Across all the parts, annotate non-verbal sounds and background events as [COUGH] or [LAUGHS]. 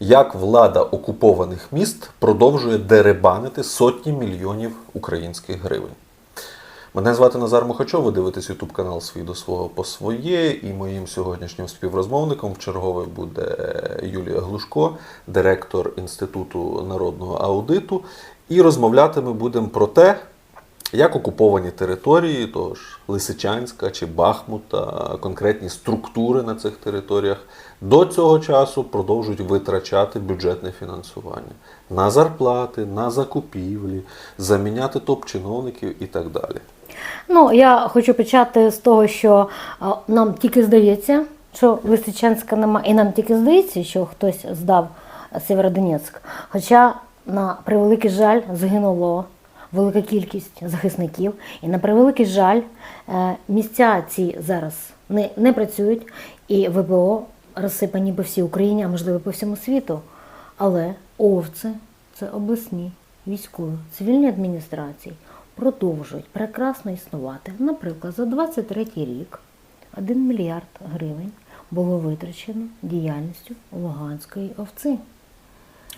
як влада окупованих міст продовжує деребанити сотні мільйонів українських гривень. Мене звати Назар Мухачов, ви дивитесь YouTube канал Свій до свого по своє. І моїм сьогоднішнім співрозмовником в чергове буде Юлія Глушко, директор Інституту народного аудиту. І розмовляти ми будемо про те, як окуповані території, того ж Лисичанська чи Бахмута, конкретні структури на цих територіях до цього часу продовжують витрачати бюджетне фінансування на зарплати, на закупівлі, заміняти топ-чиновників і так далі. Ну, я хочу почати з того, що нам тільки здається, що Лисичанська нема, і нам тільки здається, що хтось здав Сєвєродонецьк. Хоча, на превеликий жаль, загинуло велика кількість захисників. І на превеликий жаль, е, місця ці зараз не, не працюють, і ВПО розсипані по всій Україні, а можливо по всьому світу. Але овці це обласні військові цивільні адміністрації продовжують прекрасно існувати. Наприклад, за 23 рік 1 мільярд гривень було витрачено діяльністю Луганської овці.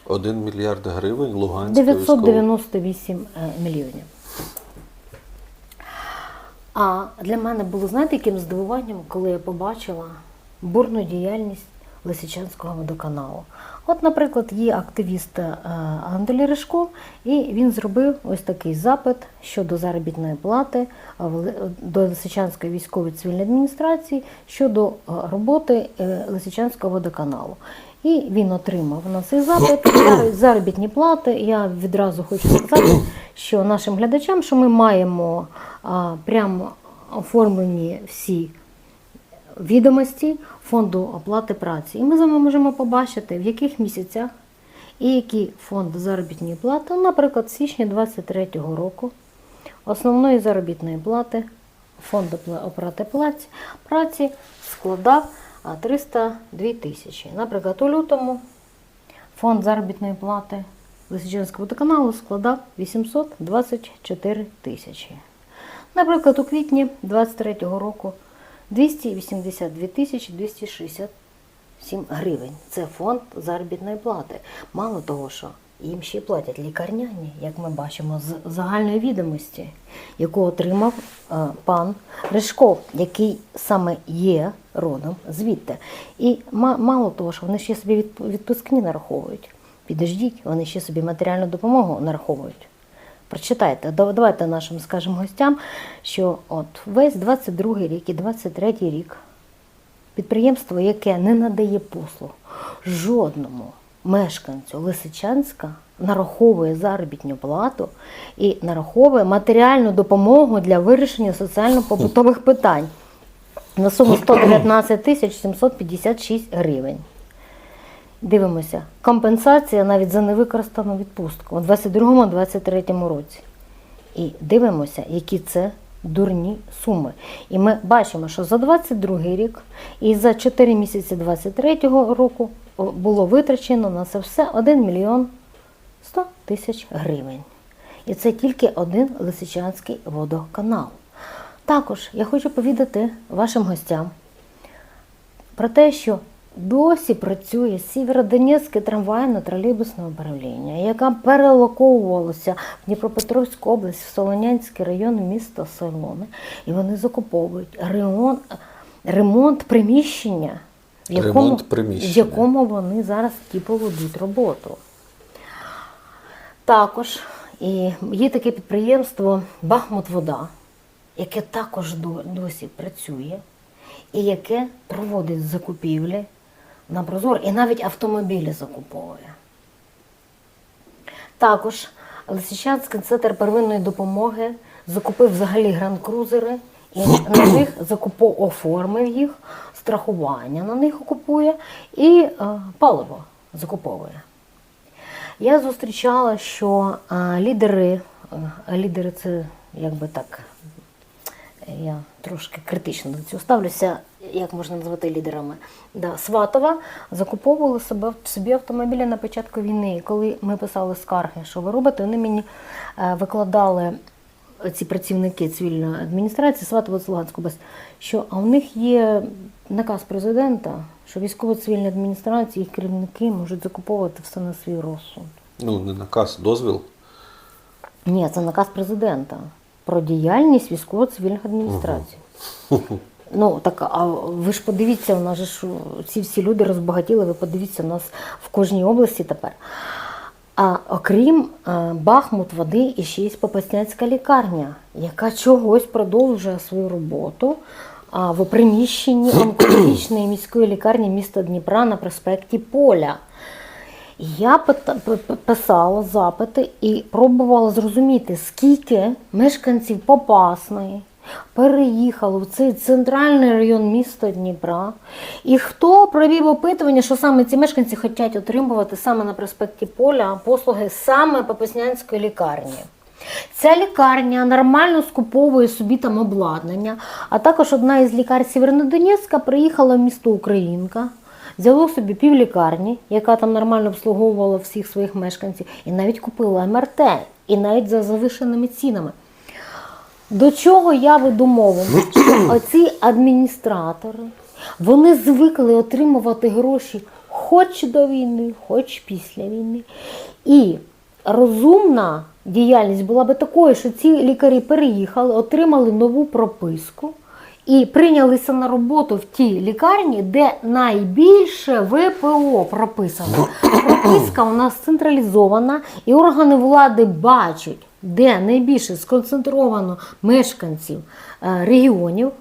1 мільярд гривень Луганська військова. 998 е, мільйонів. А для мене було, знаєте, яким здивуванням, коли я побачила бурну діяльність Лисичанського водоканалу. От, наприклад, є активіст е, Анатолій Ришко, і він зробив ось такий запит щодо заробітної плати е, до Лисичанської військової цивільної адміністрації щодо е, роботи Лисичанського водоканалу. І він отримав на цей запит [COUGHS] заробітні плати. Я відразу хочу сказати, що нашим глядачам, що ми маємо прямо оформлені всі відомості фонду оплати праці. І ми з вами можемо побачити, в яких місяцях і який фонд заробітної плати, наприклад, в січні 2023 року основної заробітної плати фонду оплати праці, складав 302 тисячі. Наприклад, у лютому фонд заробітної плати Лисичанського водоканалу складав 824 тисячі. Наприклад, у квітні 2023 року 282 тисячі 267 гривень. Це фонд заробітної плати. Мало того, що їм ще платять лікарняні, як ми бачимо з загальної відомості, яку отримав е, пан Ришков, який саме є родом звідти. І мало того, що вони ще собі відп- відпускні нараховують. Підождіть, вони ще собі матеріальну допомогу нараховують. Прочитайте, давайте нашим скажемо гостям, що от весь 22 рік і 23 рік підприємство, яке не надає послуг жодному мешканцю Лисичанська, нараховує заробітну плату і нараховує матеріальну допомогу для вирішення соціально-побутових питань на суму 119 тисяч 756 гривень. Дивимося, компенсація навіть за невикористану відпустку у 22-23 році. І дивимося, які це дурні суми. І ми бачимо, що за 22 рік і за 4 місяці 23 року було витрачено на це все 1 мільйон 100 тисяч гривень. І це тільки один Лисичанський водоканал. Також я хочу повідати вашим гостям, про те, що досі працює Сєвєродонецьке трамвайно-тролейбусне управління, яке перелоковувалося в Дніпропетровську область, в Солонянський район міста Солони, і вони закуповують ремонт, ремонт приміщення, в якому, Ремонт приміщення. в якому вони зараз типу ведуть роботу. Також і є таке підприємство Бахмутвода, яке також досі працює і яке проводить закупівлі на Прозор і навіть автомобілі закуповує. Також Лисичанський центр первинної допомоги закупив взагалі гранд-крузери і на [COUGHS] них закупо оформив їх, страхування на них окупує і е, паливо закуповує. Я зустрічала, що а, лідери, а, лідери це якби так, я трошки критично до цього ставлюся, як можна назвати лідерами. Да, Сватова закуповували себе, собі автомобілі на початку війни. І коли ми писали скарги, що ви робите, вони мені е, викладали ці працівники цивільної адміністрації Сватова з Луганської області, що а у них є наказ президента, що військово-цивільні адміністрації, їх керівники можуть закуповувати все на свій розсуд. Ну, не наказ, дозвіл. Ні, це наказ президента про діяльність військово-цивільних адміністрацій. [LAUGHS] Ну так, а ви ж подивіться, у нас же ж ці всі люди розбагатіли, ви подивіться, у нас в кожній області тепер. А окрім е, Бахмут, води і ще є Попасняцька лікарня, яка чогось продовжує свою роботу в приміщенні [CLEARS THROAT] онкологічної міської лікарні міста Дніпра на проспекті Поля. Я писала запити і пробувала зрозуміти, скільки мешканців Попасної переїхало в цей центральний район міста Дніпра, і хто провів опитування, що саме ці мешканці хочуть отримувати саме на проспекті Поля послуги саме Попаснянської лікарні. Ця лікарня нормально скуповує собі там обладнання, а також одна із лікар Сєвєродонецька приїхала в місто Українка, взяло собі півлікарні, яка там нормально обслуговувала всіх своїх мешканців, і навіть купила МРТ, і навіть за завишеними цінами. До чого я веду мову? Що [CLEARS THROAT] оці адміністратори вони звикли отримувати гроші хоч до війни, хоч після війни. І розумна діяльність була би такою, що ці лікарі переїхали, отримали нову прописку і прийнялися на роботу в тій лікарні, де найбільше ВПО прописано. [CLEARS THROAT] Прописка у нас централізована, і органи влади бачать, де найбільше сконцентровано мешканців е, регіонів.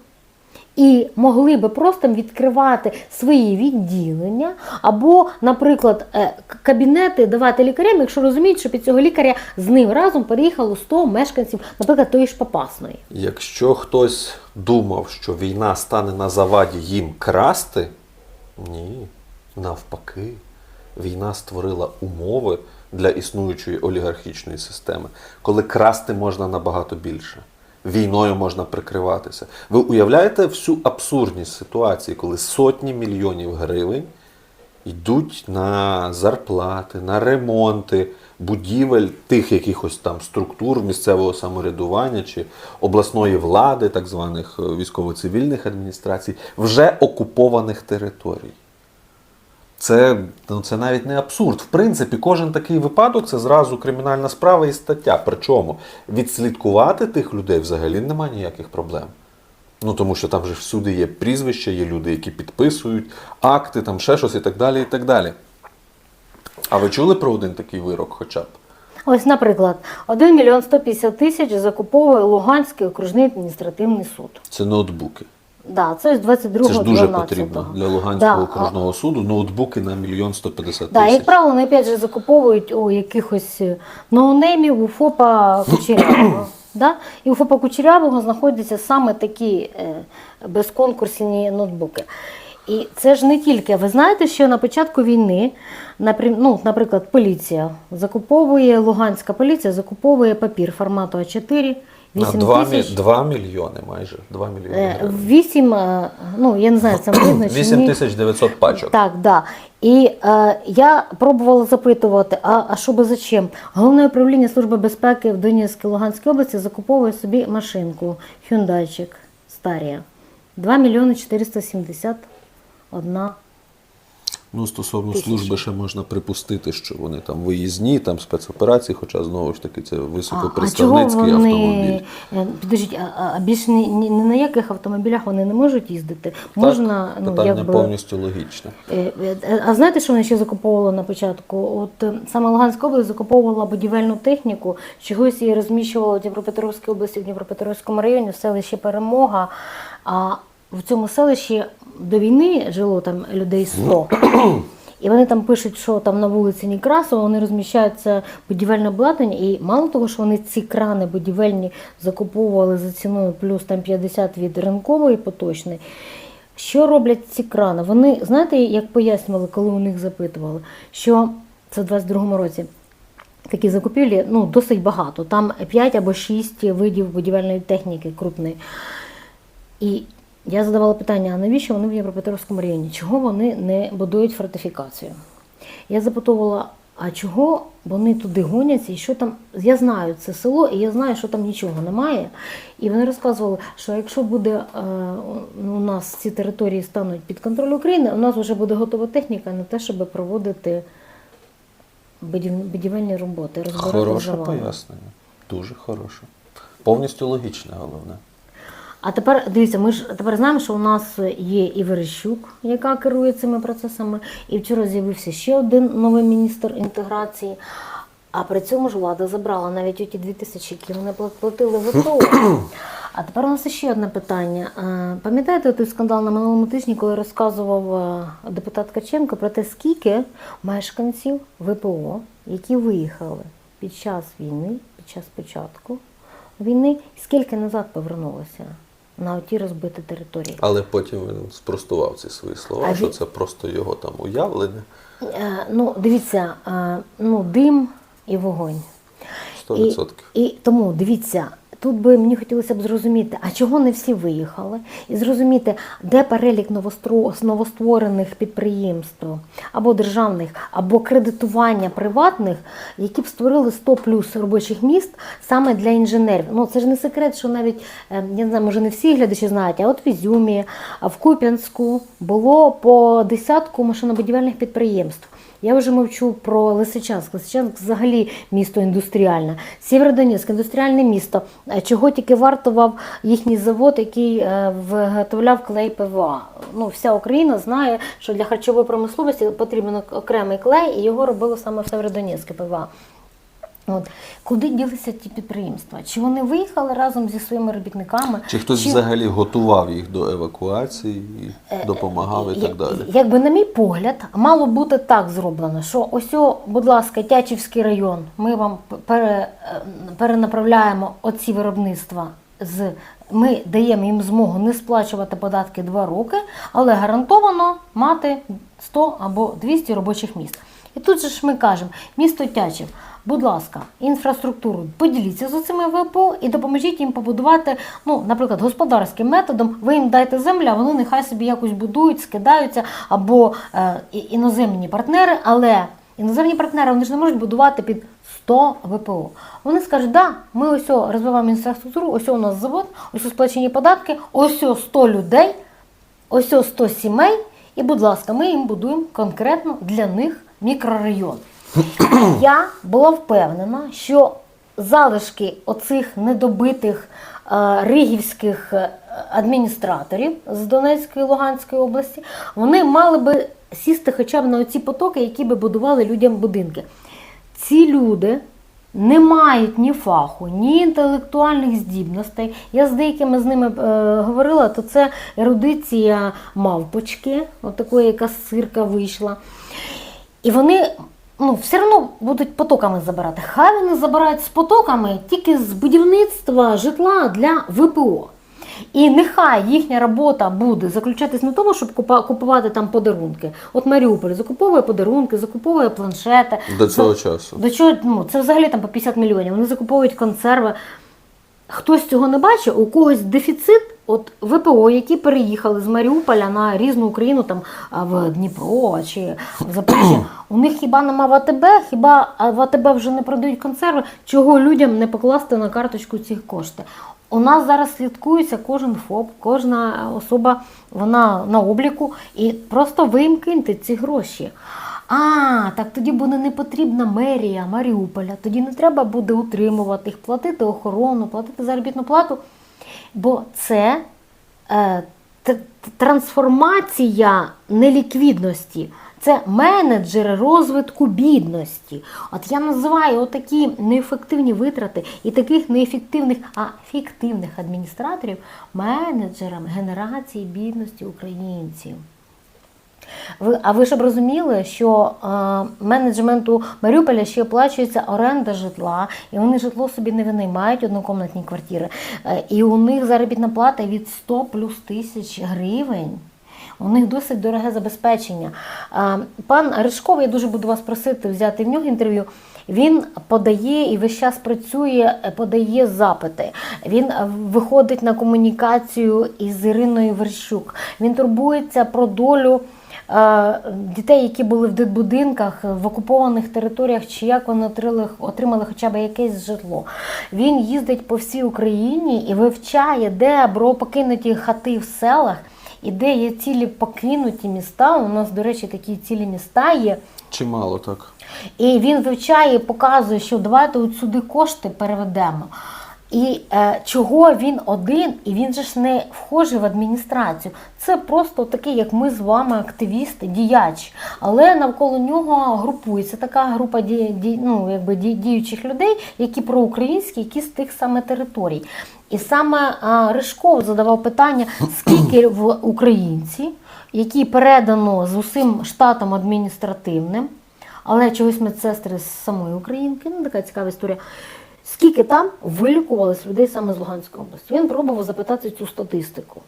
І могли би просто відкривати свої відділення, або, наприклад, е, кабінети давати лікарям, якщо розуміють, що під цього лікаря з ним разом переїхало 100 мешканців, наприклад, тої ж Попасної. Якщо хтось думав, що війна стане на заваді їм красти, ні, навпаки, війна створила умови для існуючої олігархічної системи, коли красти можна набагато більше. Війною можна прикриватися. Ви уявляєте всю абсурдність ситуації, коли сотні мільйонів гривень йдуть на зарплати, на ремонти будівель тих якихось там структур місцевого самоврядування чи обласної влади, так званих е, військово-цивільних адміністрацій, вже окупованих територій. Це, ну, це навіть не абсурд. В принципі, кожен такий випадок це зразу кримінальна справа і стаття. Причому відслідкувати тих людей взагалі немає ніяких проблем. Ну тому що там же всюди є прізвища, є люди, які підписують акти, там ще щось і так далі. і так далі. А ви чули про один такий вирок хоча б? Ось, наприклад, 1 мільйон 150 тисяч закуповує Луганський окружний адміністративний суд. Це ноутбуки. Да, це з 22 Це ж дуже 12. потрібно для Луганського Да, окружного суду. Ноутбуки на мільйон 150 Да, тисяч. як правило, вони опять же закуповують у якихось е, ноунеймів у ФОПа [COUGHS] Кучерявого. Да? І у ФОПа Кучерявого знаходяться саме такі е, безконкурсні ноутбуки. І це ж не тільки. Ви знаєте, що на початку війни, ну, наприклад, поліція закуповує, Луганська поліція закуповує папір формату А4, На 8 2, тисяч. 2 мільйони майже. 2 мільйони. Е, гривень. 8, е, ну я не знаю, це [CLEARS THROAT] чи 8 тисяч 900 пачок. Так, да. І е, я пробувала запитувати, а, а що би за чим? Головне управління Служби безпеки в Донецькій Луганській області закуповує собі машинку Hyundaiчик Старія. 2 мільйони 471 Ну, стосовно Тисячі. служби ще можна припустити, що вони там виїзні, там спецоперації, хоча знову ж таки це А, а вони, автомобіль. е, підождіть, а, а- а більш ні, ні, ні на яких автомобілях вони не можуть їздити? Можна, так, ну, питання якби, повністю логічне. Е, е, А знаєте, що вони ще закуповували на початку? От саме Луганська область закуповувала будівельну техніку, чогось її розміщувала в Дніпропетровській області, в Дніпропетровському районі, в селищі Перемога. А в цьому селищі до війни жило там людей 100. І вони там пишуть, що там на вулиці Некрасова вони розміщаються будівельне обладнання, і мало того, що вони ці крани будівельні закуповували за ціною плюс там 50 від ринкової поточної. Що роблять ці крани? Вони, знаєте, як пояснювали, коли у них запитували, що це в 22-му році такі закупівлі ну, досить багато. Там 5 або 6 видів будівельної техніки крупної. І я задавала питання, а навіщо вони в Дніпропетровському районі? Чого вони не будують фортифікацію? Я запитувала, а чого вони туди гоняться, і що там. Я знаю це село, і я знаю, що там нічого немає. І вони розказували, що якщо буде е, у нас ці території стануть під контроль України, у нас вже буде готова техніка на те, щоб проводити будівельні роботи, Хороше завали. пояснення. Дуже хороше. Повністю логічне, головне. А тепер дивіться, ми ж тепер знаємо, що у нас є і Верещук, яка керує цими процесами, і вчора з'явився ще один новий міністр інтеграції. А при цьому ж влада забрала навіть оті дві тисячі, які вони платили ВПО. [CLEARS THROAT] А тепер у нас ще одне питання. Е, Пам'ятаєте той скандал на минулому тижні, коли розказував е, депутат Каченко про те, скільки мешканців ВПО, які виїхали під час війни, під час початку війни, скільки назад повернулося на оті розбиті території? Але потім він спростував ці свої слова, А що він- це просто його там уявлення. Е, Ну, дивіться, е, ну, дим і вогонь. 100%. І, і тому дивіться, тут би мені хотілося б зрозуміти, а чого не всі виїхали, і зрозуміти, де перелік новостворених підприємств або державних, або кредитування приватних, які б створили 100 плюс робочих міст саме для інженерів. Ну це ж не секрет, що навіть е, я не знаю, може не всі глядачі знають, а от в Ізюмі, в Куп'янську було по десятку машинобудівельних підприємств. Я вже мовчу про Лисичанськ. Лисичанськ взагалі місто індустріальне. Сєвєродонецьк індустріальне місто. Е, Чого тільки вартував їхній завод, який е, виготовляв клей ПВА. Ну, вся Україна знає, що для харчової промисловості потрібен окремий клей, і його робили саме в Сєвєродонецьке ПВА. От. Куди ділися ті підприємства? Чи вони виїхали разом зі своїми робітниками? Чи хтось взагалі готував їх до евакуації, і допомагав і так далі? Якби на мій погляд, мало бути так зроблено, що ось, о, будь ласка, Тячівський район, ми вам пере, е, перенаправляємо оці виробництва з. Ми даємо їм змогу не сплачувати податки два роки, але гарантовано мати 100 або 200 робочих місць. І тут же ж ми кажемо, місто Тячів, будь ласка, інфраструктуру поділіться з цими ВПО і допоможіть їм побудувати, ну, наприклад, господарським методом. Ви їм дайте землю, а вони нехай собі якось будують, скидаються, або е, іноземні партнери, але іноземні партнери вони ж не можуть будувати під 100 ВПО. Вони скажуть, да, ми ось розвиваємо інфраструктуру, ось у нас завод, ось сплачені податки, ось о 100 людей, ось о 100 сімей, і, будь ласка, ми їм будуємо конкретно для них мікрорайон. [CLEARS THROAT] Я була впевнена, що залишки оцих недобитих е, ригівських е, адміністраторів з Донецької і Луганської області, вони мали би сісти хоча б на оці потоки, які би будували людям будинки. Ці люди не мають ні фаху, ні інтелектуальних здібностей. Я з деякими з ними е, говорила, то це ерудиція мавпочки, от яка з цирка вийшла. І вони ну, все одно будуть потоками забирати. Хай вони забирають з потоками тільки з будівництва житла для ВПО. І нехай їхня робота буде заключатись в тому, щоб купувати там подарунки. От Маріуполь закуповує подарунки, закуповує планшети. До цього За- часу. До чого ну, це взагалі там по 50 мільйонів. Вони закуповують консерви. Хтось цього не бачить, у когось дефіцит. От ВПО, які переїхали з Маріуполя на різну Україну, там в Дніпро чи в Запоріжжя, у них хіба нема в АТБ, хіба а в АТБ вже не продають консерви, чого людям не покласти на карточку ці кошти. У нас зараз слідкується кожен ФОП, кожна особа вона на обліку, і просто ви їм киньте ці гроші. А, так тоді буде не потрібна мерія Маріуполя. Тоді не треба буде утримувати їх, платити охорону, платити заробітну плату. Бо це е, трансформація неліквідності. Це менеджери розвитку бідності. От я називаю такі неефективні витрати і таких неефективних, а фіктивних адміністраторів менеджерами генерації бідності українців. Ви, а ви ж б розуміли, що е, менеджменту Маріуполя ще оплачується оренда житла, і вони житло собі не винаймають однокомнатні квартири. Е, і у них заробітна плата від 100 плюс тисяч гривень. У них досить дороге забезпечення. Е, Пан Ришков, я дуже буду вас просити взяти в нього інтерв'ю. Він подає і весь час працює, подає запити. Він виходить на комунікацію із Іриною Верщук. Він турбується про долю дітей, які були в дитбудинках, в окупованих територіях, чи як вони отримали, отримали хоча б якесь житло. Він їздить по всій Україні і вивчає, де бро покинуті хати в селах, і де є цілі покинуті міста. У нас, до речі, такі цілі міста є. Чимало так. І він вивчає і показує, що давайте от сюди кошти переведемо. І е, чого він один, і він же ж не вхожий в адміністрацію. Це просто такий, як ми з вами, активісти, діяч. Але навколо нього групується така група ді, ді, ну, якби ді, діючих людей, які проукраїнські, які з тих саме територій. І саме а, Ришков задавав питання, скільки в українці, які передано з усім штатом адміністративним, але чогось медсестри з самої Українки, ну така цікава історія. Скільки там вилікувалось людей саме з Луганської області? Він пробував запитати цю статистику.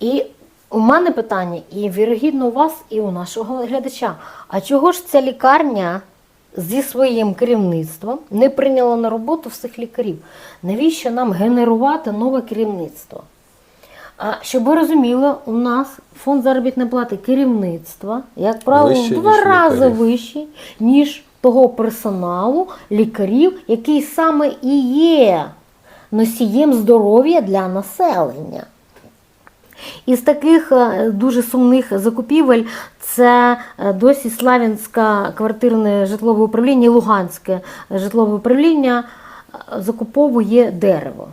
І у мене питання, і вірогідно у вас, і у нашого глядача. А чого ж ця лікарня зі своїм керівництвом не прийняла на роботу всіх лікарів? Навіщо нам генерувати нове керівництво? А щоб ви розуміли, у нас фонд заробітної плати керівництва, як правило, в два рази вищий, ніж того персоналу, лікарів, який саме і є носієм здоров'я для населення. Із таких е, дуже сумних закупівель це е, досі Славянське квартирне житлове управління, Луганське житлове управління е, закуповує дерево,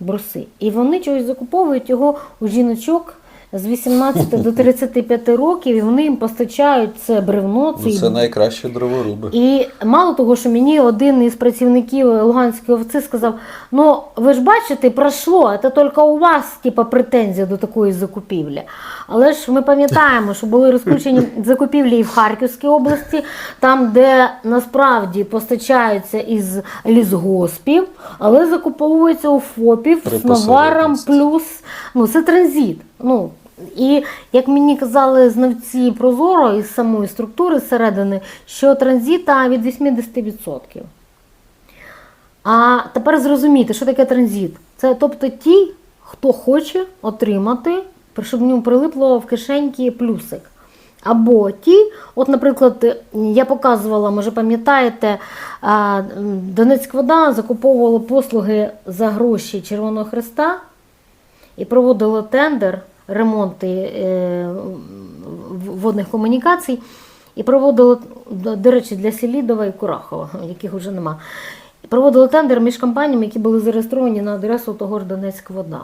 бруси. І вони чогось закуповують його у жіночок з 18 до 35 років, і вони їм постачають це бревно, Ну, цей це найкращі дроворуби. і мало того, що мені один із працівників Луганської овці сказав: ну ви ж бачите, пройшло, це тільки у вас типа, претензія до такої закупівлі. Але ж ми пам'ятаємо, що були розключені [LAUGHS] закупівлі і в Харківській області, там, де насправді постачаються із лісгоспів, але закуповуються у ФОПів з наваром плюс ну, це транзит. Ну, і як мені казали знавці Прозоро із самої структури зсередини, що транзита від 80%. А тепер зрозумійте, що таке транзит? Це тобто ті, хто хоче отримати, щоб в ньому прилипло в кишеньки плюсик. Або ті, от, наприклад, я показувала, може пам'ятаєте, Донецьк вода закуповувала послуги за гроші Червоного Христа і проводила тендер ремонти е, водних комунікацій. І проводила, до речі, для Селідова і Курахова, [LAUGHS] яких вже нема. І проводила тендер між компаніями, які були зареєстровані на адресу того ж Донецьк вода.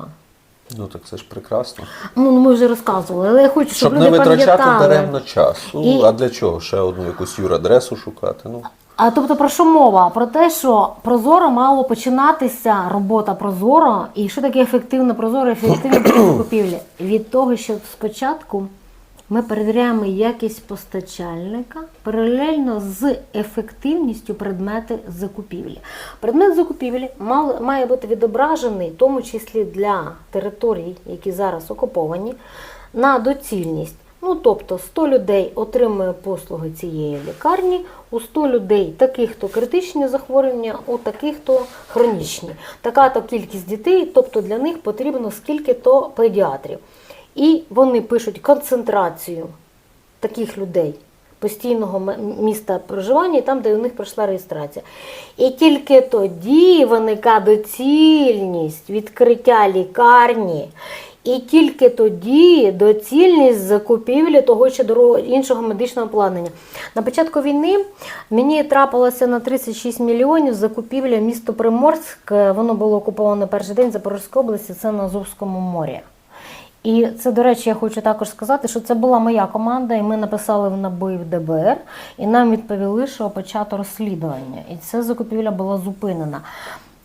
Ну так це ж прекрасно. Ну, ну, ми вже розказували, але я хочу, щоб, Щоб люди не витрачати даремно часу. І- А для чого? Ще одну якусь юрадресу шукати. Ну, А тобто про що мова? Про те, що прозоро мало починатися робота прозоро, і що таке ефективна прозоро, ефективна закупівлі? [CLEARS THROAT] Від того, що спочатку ми перевіряємо якість постачальника паралельно з ефективністю предмети закупівлі. Предмет закупівлі має бути відображений, в тому числі для територій, які зараз окуповані, на доцільність. Ну, тобто 100 людей отримує послуги цієї лікарні, у 100 людей таких, хто критичні захворювання, у таких, хто хронічні. Така то кількість дітей, тобто для них потрібно скільки то педіатрів. І вони пишуть концентрацію таких людей постійного міста проживання, там, де у них пройшла реєстрація. І тільки тоді виникає доцільність відкриття лікарні. І тільки тоді доцільність закупівлі того чи іншого медичного обладнання. На початку війни мені трапилося на 36 мільйонів закупівля місто Приморськ. Воно було окуповано перший день Запорізької області, це на Азовському морі. І це, до речі, я хочу також сказати, що це була моя команда, і ми написали в НАБУ і в ДБР, і нам відповіли, що почато розслідування. І ця закупівля була зупинена.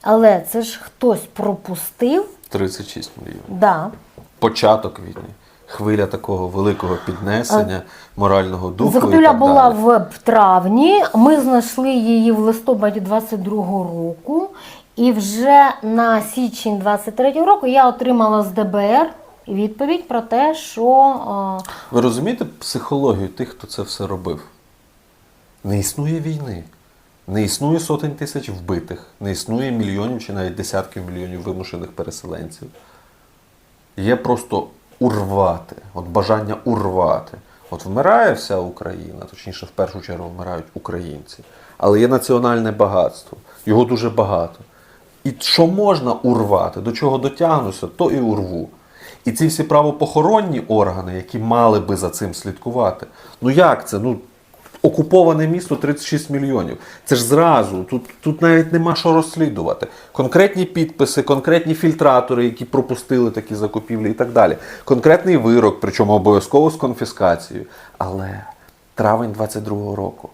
Але це ж хтось пропустив. 36 мільйонів. Да. Початок війни. Хвиля такого великого піднесення, морального духу. і так була далі. в, в травні. Ми знайшли її в листопаді 22-го року. І вже на січень 23-го року я отримала з ДБР відповідь про те, що е, Ви розумієте психологію тих, хто це все робив? Не існує війни. Не існує сотень тисяч вбитих, не існує мільйонів чи навіть десятків мільйонів вимушених переселенців. Є просто урвати, от бажання урвати. От вмирає вся Україна, точніше, в першу чергу вмирають українці. Але є національне багатство, його дуже багато. І що можна урвати, до чого дотягнуся, то і урву. І ці всі правопохоронні органи, які мали би за цим слідкувати. Ну як це? Ну, окуповане місто 36 мільйонів. Це ж зразу, тут, тут навіть нема що розслідувати. Конкретні підписи, конкретні фільтратори, які пропустили такі закупівлі і так далі. Конкретний вирок, причому обов'язково з конфіскацією. Але травень 22-го року.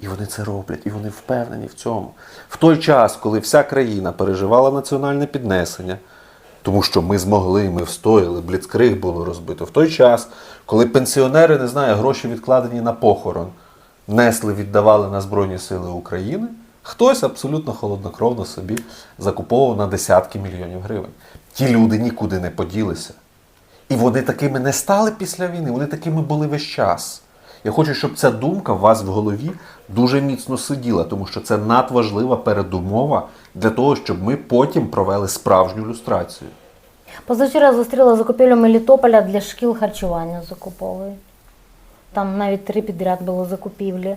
І вони це роблять, і вони впевнені в цьому. В той час, коли вся країна переживала національне піднесення, тому що ми змогли, ми встояли, бліцкриг було розбито. В той час, коли пенсіонери, не знаю, гроші відкладені на похорон, несли, віддавали на Збройні Сили України, хтось абсолютно холоднокровно собі закуповував на десятки мільйонів гривень. Ті люди нікуди не поділися. І вони такими не стали після війни, вони такими були весь час. Я хочу, щоб ця думка у вас в голові дуже міцно сиділа, тому що це надважлива передумова для того, щоб ми потім провели справжню люстрацію. Позавчора зустріла закупівлю Мелітополя для шкіл харчування закуповують. Там навіть три підряд було закупівлі.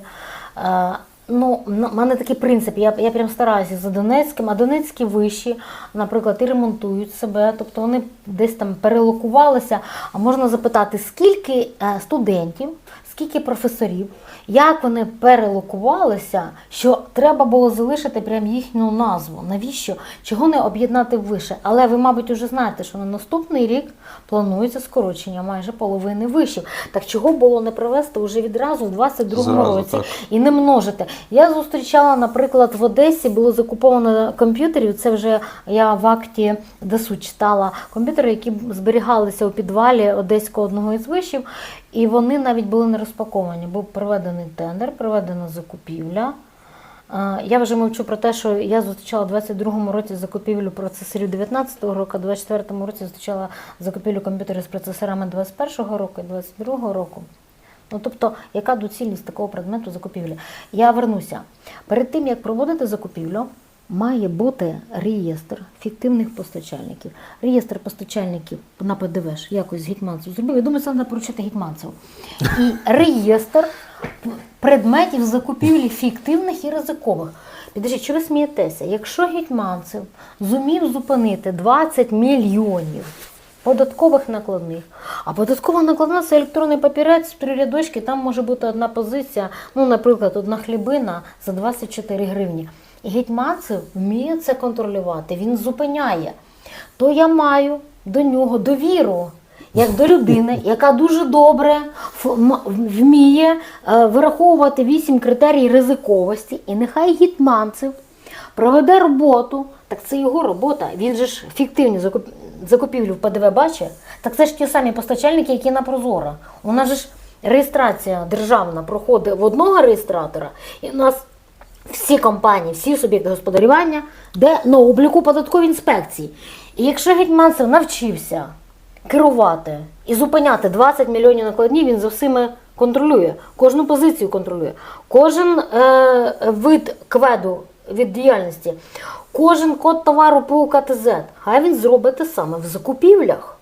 Е, ну, в мене такий принцип, я, я прям стараюся за Донецьким, а Донецькі виші, наприклад, і ремонтують себе, тобто вони десь там перелокувалися. А можна запитати, скільки е, студентів, скільки професорів, як вони перелокувалися, що треба було залишити прям їхню назву. Навіщо? Чого не об'єднати вище? Але ви, мабуть, вже знаєте, що на наступний рік планується скорочення майже половини вишів. Так чого було не провести вже відразу в 22-му Зразу, році так. і не множити? Я зустрічала, наприклад, в Одесі було закуповано комп'ютерів. Це вже я в акті ДСУ читала комп'ютери, які зберігалися у підвалі одеського одного із вишів, і вони навіть були не розпаковані. Був проведений тендер, проведена закупівля. Е, Я вже мовчу про те, що я зустрічала у 22-му році закупівлю процесорів 19-го року, у 24-му році зустрічала закупівлю комп'ютерів з процесорами 21-го року і 22-го року. Ну, тобто, яка доцільність такого предмету закупівлі? Я вернуся. Перед тим, як проводити закупівлю, має бути реєстр фіктивних постачальників. Реєстр постачальників на ПДВ якось гетьманцев зробив. Я думаю, це треба поручити гетьманцев. І реєстр предметів закупівлі фіктивних і ризикових. Підождіть, що ви смієтеся? Якщо гетьманцев зумів зупинити 20 мільйонів податкових накладних. А податкова накладна це електронний папірець, три рядочки, там може бути одна позиція, ну, наприклад, одна хлібина за 24 гривні. Гетьманцев вміє це контролювати, він зупиняє. То я маю до нього довіру. Як до людини, [LAUGHS] яка дуже добре вміє е, вираховувати вісім критерій ризиковості, і нехай гітманцев проведе роботу, так це його робота. Він же ж фіктивні закуп... закупівлі в ПДВ бачить. Так це ж ті самі постачальники, які на Прозоро. У нас же ж реєстрація державна проходить в одного реєстратора, і у нас всі компанії, всі суб'єкти господарювання, де на обліку податкової інспекції. І якщо Гетьманцев навчився керувати і зупиняти 20 мільйонів накладні, він за всіми контролює, кожну позицію контролює, кожен е, вид кведу від діяльності, кожен код товару по УКТЗ. Хай він зробить те саме в закупівлях.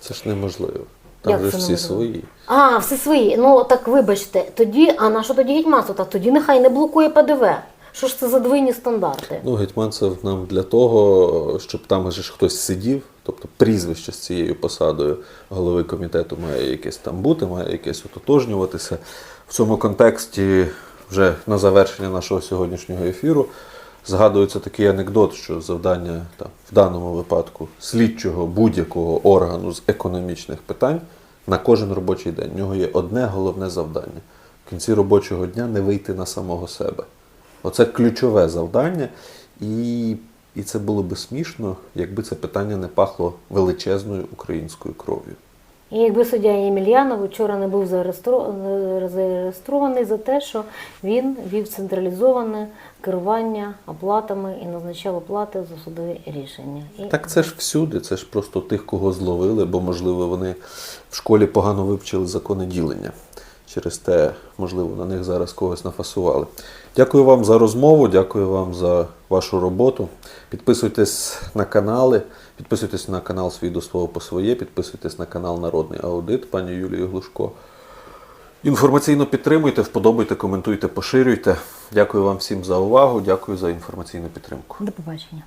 Це ж неможливо. Там Як же це всі неможливо? свої. А, все свої. Ну так вибачте, тоді, а на що тоді гетьманство? Так тоді нехай не блокує ПДВ. Що ж це за двійні стандарти? Ну, Гетьманцев нам для того, щоб там же ж хтось сидів, тобто прізвище з цією посадою голови комітету має якесь там бути, має якесь ототожнюватися. В цьому контексті, вже на завершення нашого сьогоднішнього ефіру, згадується такий анекдот, що завдання там, в даному випадку слідчого будь-якого органу з економічних питань на кожен робочий день. В нього є одне головне завдання. В кінці робочого дня не вийти на самого себе. Оце ключове завдання, і, і це було би смішно, якби це питання не пахло величезною українською кров'ю. І якби суддя Ємельянов вчора не був зареєстрований за те, що він вів централізоване керування оплатами і назначав оплати за судові рішення. Так це ж всюди, це ж просто тих, кого зловили, бо, можливо, вони в школі погано вивчили закони ділення. Через те, можливо, на них зараз когось нафасували. Дякую вам за розмову, дякую вам за вашу роботу. Підписуйтесь на канали, підписуйтесь на канал свій до слова по своє, підписуйтесь на канал Народний Аудит пані Юлії Глушко. Інформаційно підтримуйте, вподобайте, коментуйте, поширюйте. Дякую вам всім за увагу. Дякую за інформаційну підтримку. До побачення.